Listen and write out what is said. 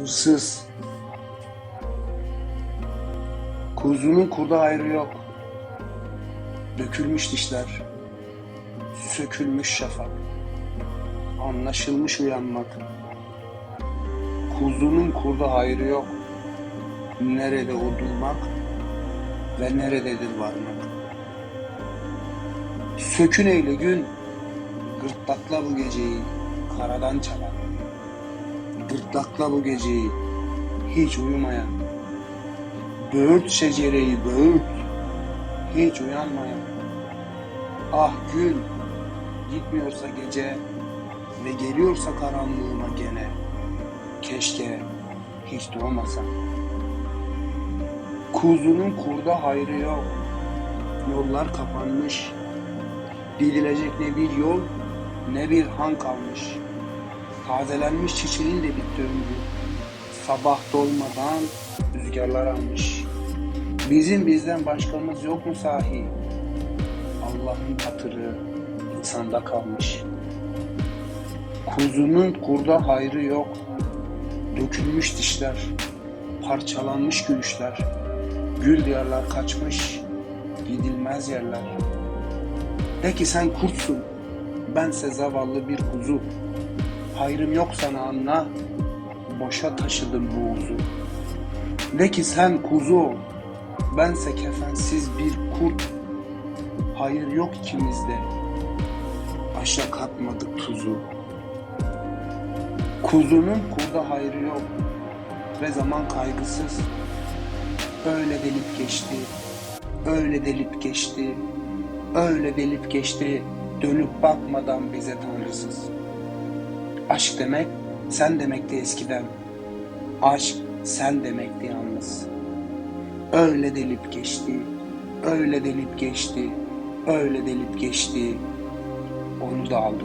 Hırsız. Kuzunun kurda ayrı yok. Dökülmüş dişler. Sökülmüş şafak. Anlaşılmış uyanmak. Kuzunun kurda hayrı yok. Nerede o duymak ve nerededir varmak. Sökün eyle gün, gırtlakla bu geceyi karadan çalan. Gırtlakla bu geceyi hiç uyumayan. Böğürt şecereyi böğürt, hiç uyanmayan. Ah gün, gitmiyorsa gece ve geliyorsa karanlığıma gene. Keşke hiç doğmasan. Kuzunun kurda hayrı yok. Yollar kapanmış. Gidilecek ne bir yol ne bir han kalmış. Tazelenmiş çiçeğin de bitti ömrü. Sabah dolmadan rüzgarlar almış. Bizim bizden başkamız yok mu sahi? Allah'ın hatırı insanda kalmış. Kuzunun kurda hayrı yok. Dökülmüş dişler, parçalanmış gülüşler, gül diyarlar kaçmış, gidilmez yerler. De ki sen kurtsun, bense zavallı bir kuzu. Hayrım yok sana anla, boşa taşıdım bu uzu. De ki sen kuzu bense kefensiz bir kurt. Hayır yok ikimizde, aşa katmadık tuzu. Kuzunun kurda hayrı yok ve zaman kaygısız. Öyle delip geçti, öyle delip geçti, öyle delip geçti, dönüp bakmadan bize tanrısız. Aşk demek sen demekti eskiden, aşk sen demekti yalnız. Öyle delip geçti, öyle delip geçti, öyle delip geçti, onu da aldı.